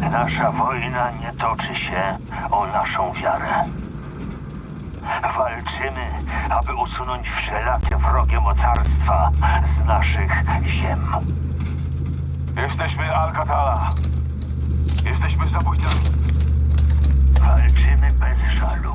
Nasza wojna nie toczy się o naszą wiarę. Walczymy, aby usunąć wszelakie wrogie mocarstwa z naszych ziem. Jesteśmy Alcatala. Jesteśmy zabójcami. Walczymy bez żalu.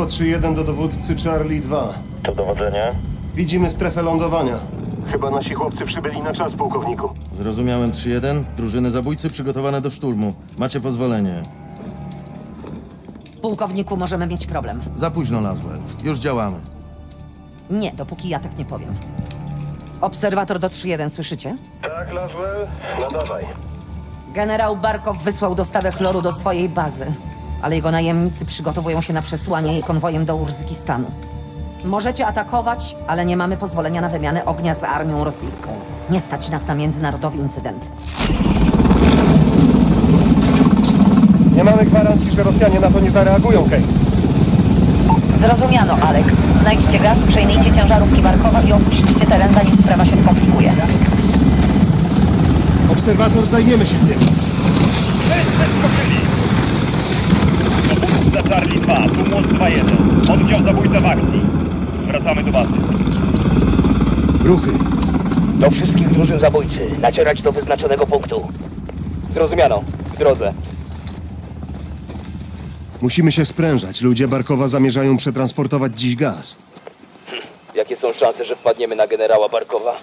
Echo 3-1 do dowódcy Charlie 2. To dowodzenie? Widzimy strefę lądowania. Chyba nasi chłopcy przybyli na czas, pułkowniku. Zrozumiałem 3-1. Drużyny zabójcy przygotowane do szturmu. Macie pozwolenie. Pułkowniku, możemy mieć problem. Za późno, Laswell. Już działamy. Nie, dopóki ja tak nie powiem. Obserwator do 3-1, słyszycie? Tak, Laswell? Nadawaj. Generał Barkow wysłał dostawę chloru do swojej bazy, ale jego najemnicy przygotowują się na przesłanie jej konwojem do Urzykistanu. Możecie atakować, ale nie mamy pozwolenia na wymianę ognia z armią rosyjską. Nie stać nas na międzynarodowy incydent. Nie mamy gwarancji, że Rosjanie na to nie zareagują, Kate. Zrozumiano, Alek. Znajdźcie gaz, przejmijcie ciężarówki Barkowa i opuśćcie teren, zanim sprawa się skomplikuje. Obserwator, zajmiemy się tym. Za Charlie 2, tu Młot 2-1. Oddział zabójca w akcji. Wracamy do bazy. Ruchy. Do wszystkich drużyn zabójcy. Nacierać do wyznaczonego punktu. Zrozumiano. W drodze. Musimy się sprężać. Ludzie Barkowa zamierzają przetransportować dziś gaz. Jakie są szanse, że wpadniemy na generała Barkowa?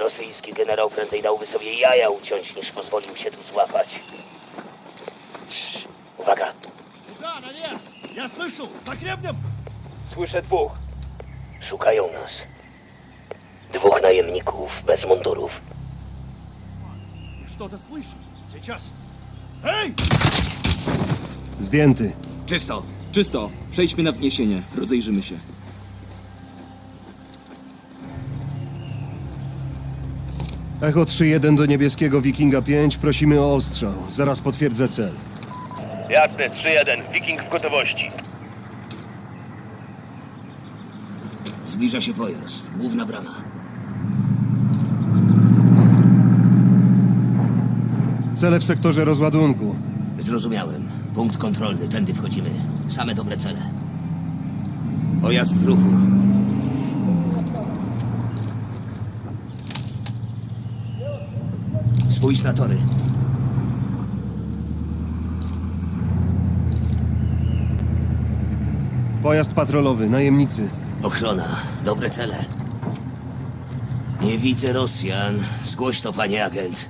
Rosyjski generał prędzej dałby sobie jaja uciąć, niż pozwolił się tu złapać. Cii, Uwaga. Я слышал! За гребнем! Słyszę dwóch. Szukają nas. Dwóch najemników bez mundurów. Я что-то слышу! Сейчас! Эй! Zdjęty. Czysto. Czysto. Przejdźmy na wzniesienie. Rozejrzymy się. Echo 3-1 do niebieskiego Wikinga 5. Prosimy o ostrzał. Zaraz potwierdzę cel. Jasne, 3-1. Wiking w gotowości. Zbliża się pojazd. Główna brama. Cele w sektorze rozładunku. Zrozumiałem. Punkt kontrolny. Tędy wchodzimy. Same dobre cele. Pojazd w ruchu. Spójrz na tory. Pojazd patrolowy, najemnicy. Ochrona. Dobre cele. Nie widzę Rosjan. Zgłoś to, panie agent.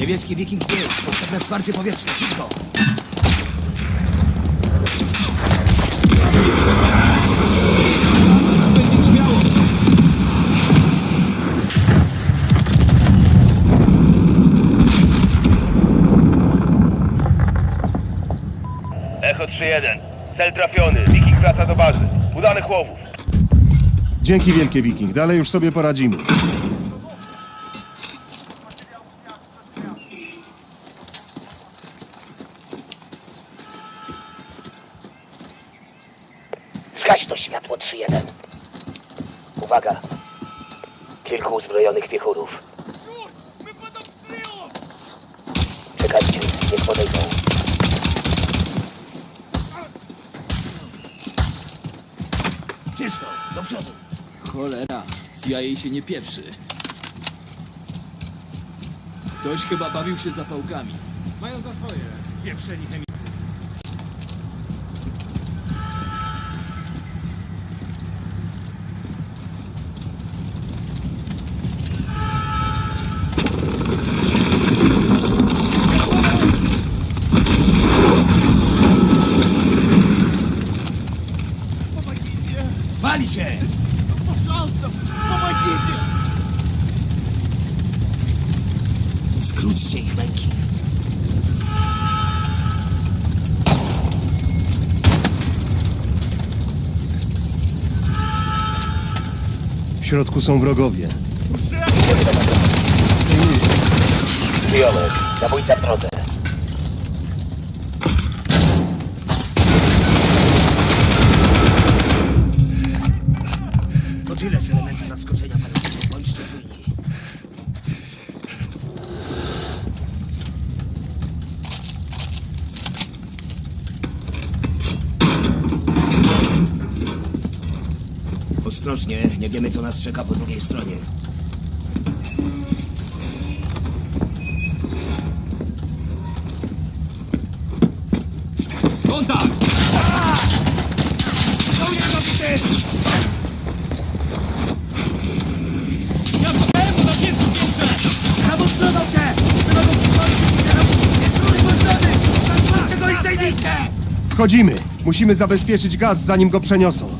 Niebieski Wiking 5. Potrzebne wsparcie powietrzne. Wszystko. Cel trafiony. Wiking wraca do bazy. Udanych łowów. Dzięki wielkie Wiking. Dalej już sobie poradzimy. Czysto. Do przodu. Cholera. CIA się nie pieprzy. Ktoś chyba bawił się zapałkami. Mają za swoje pieprzeni chemicy. Pali się! Пожалуйста, помогите! Skróćcie ich męki. W środku są wrogowie. Przyjąłem. Zabójca w drodze. Ostrożnie, nie wiemy co nas czeka po drugiej stronie. Wchodzimy! Musimy zabezpieczyć gaz, zanim go przeniosą.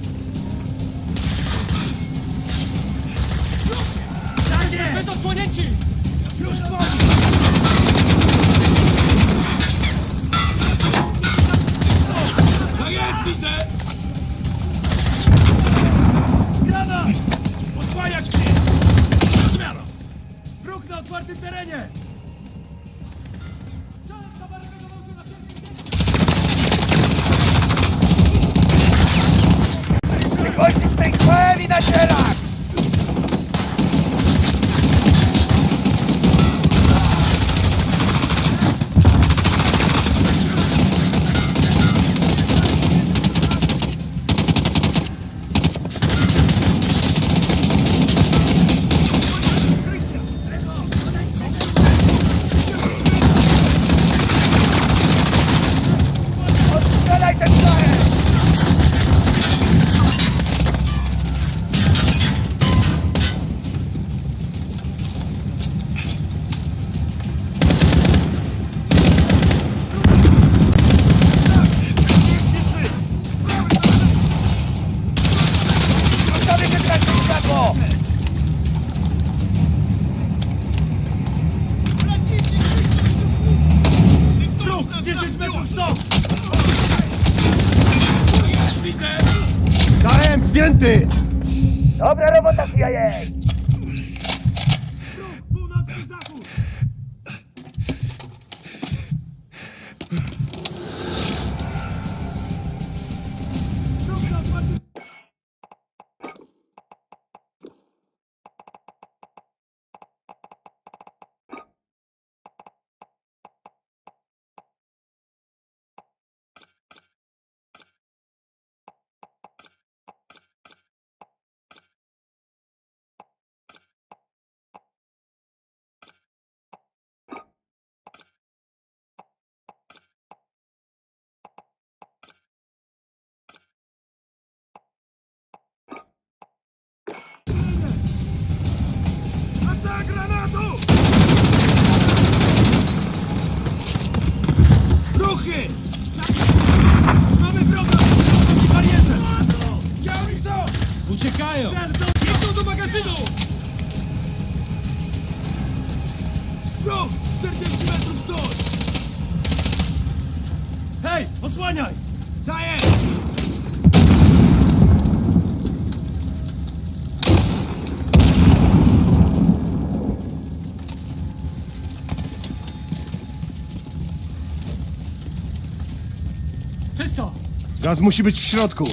Dobra robota, Hej! Osłaniaj! Daję! Czysto! Gaz musi być w środku.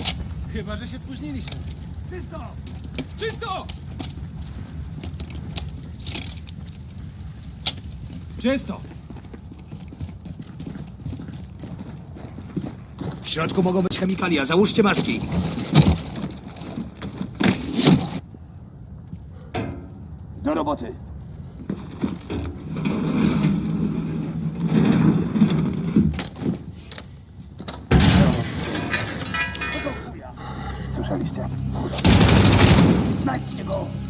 Chyba, że się spóźniliśmy. Czysto! Czysto! Czysto! W środku mogą być chemikalia, załóżcie maski. Do roboty. Słyszeliście? Znajdźcie go!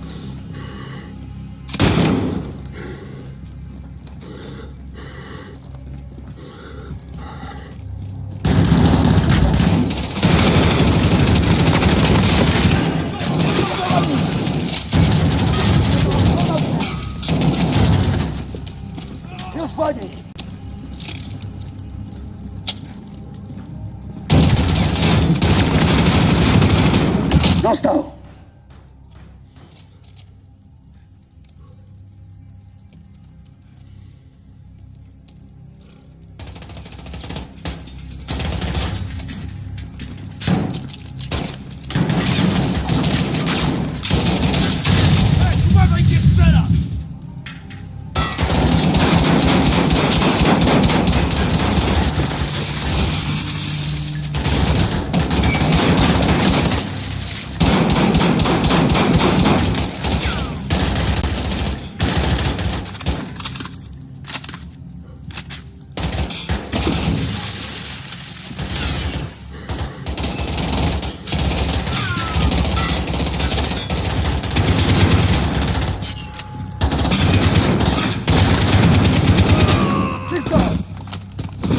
Został.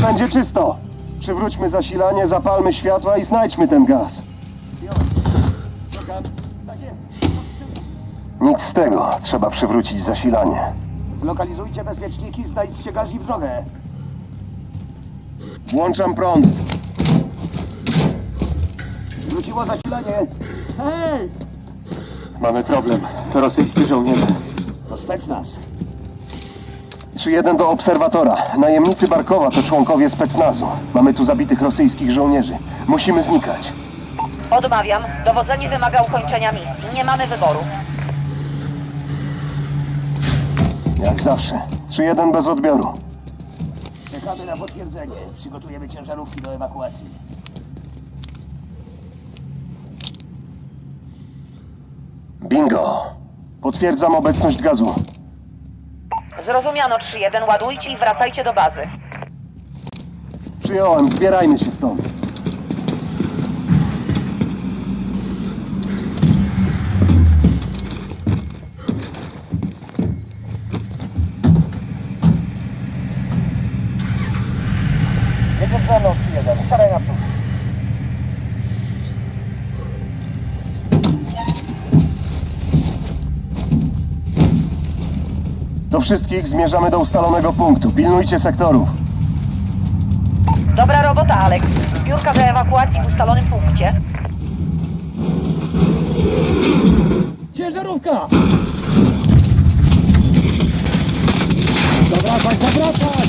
Będzie czysto. Przywróćmy zasilanie, zapalmy światła i znajdźmy ten gaz. Nic z tego. Trzeba przywrócić zasilanie. Zlokalizujcie bezpieczniki, znajdźcie gaz i w drogę. Włączam prąd. Wróciło zasilanie. Hej! Mamy problem. To rosyjscy żołnierze. To specnaz. 3-1 do obserwatora. Najemnicy Barkowa to członkowie specnazu. Mamy tu zabitych rosyjskich żołnierzy. Musimy znikać. Odmawiam. Dowodzenie wymaga ukończenia misji. Nie mamy wyboru. Jak zawsze. 3-1 bez odbioru. Czekamy na potwierdzenie. Przygotujemy ciężarówki do ewakuacji. Bingo. Potwierdzam obecność gazu. Zrozumiano 3-1. Ładujcie i wracajcie do bazy. Przyjąłem. Zbierajmy się stąd. Jedziesz za mną, 3-1. Staraj naprzód. Do wszystkich zmierzamy do ustalonego punktu. Pilnujcie sektorów. Dobra robota, Alex. Zbiórka do ewakuacji w ustalonym punkcie. Ciężarówka! Zawracaj, zawracaj!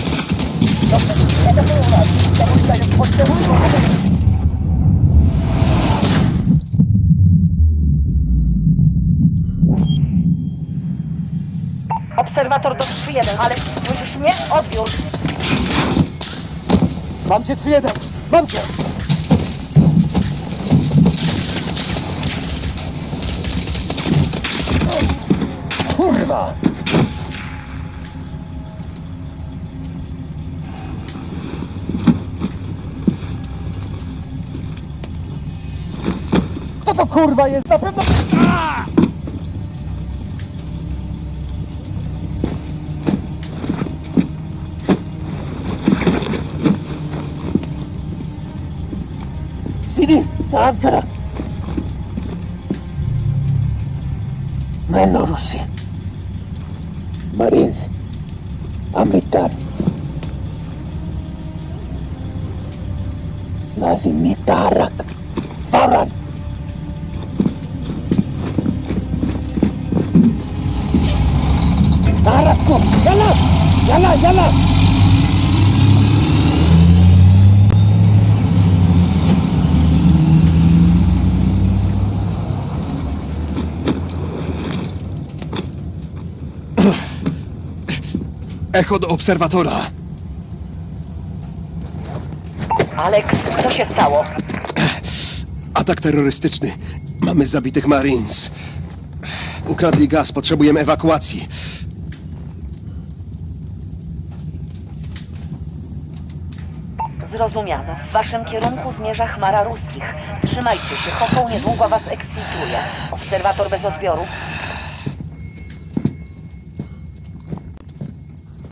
Dobrze, nie atakują nas. Ciężarówka jest Obserwator do 3-1. Alex, słyszysz mnie? Odbiór. Mam cię, 3-1. Mam cię! Kurwa! Kto to kurwa jest? Na pewno... Sidi, daha bir taraf. Meno Rusi. Marines. Ambitar. Lazim nitarak. Faran. Harap ko. Yala! Yala! Yala! Echo do obserwatora. Alex, co się stało? Atak terrorystyczny. Mamy zabitych Marines. Ukradli gaz, potrzebujemy ewakuacji. Zrozumiano. W waszym kierunku zmierza chmara ruskich. Trzymajcie się, Chochoł niedługo was eksfiltruje. Obserwator bez odbioru.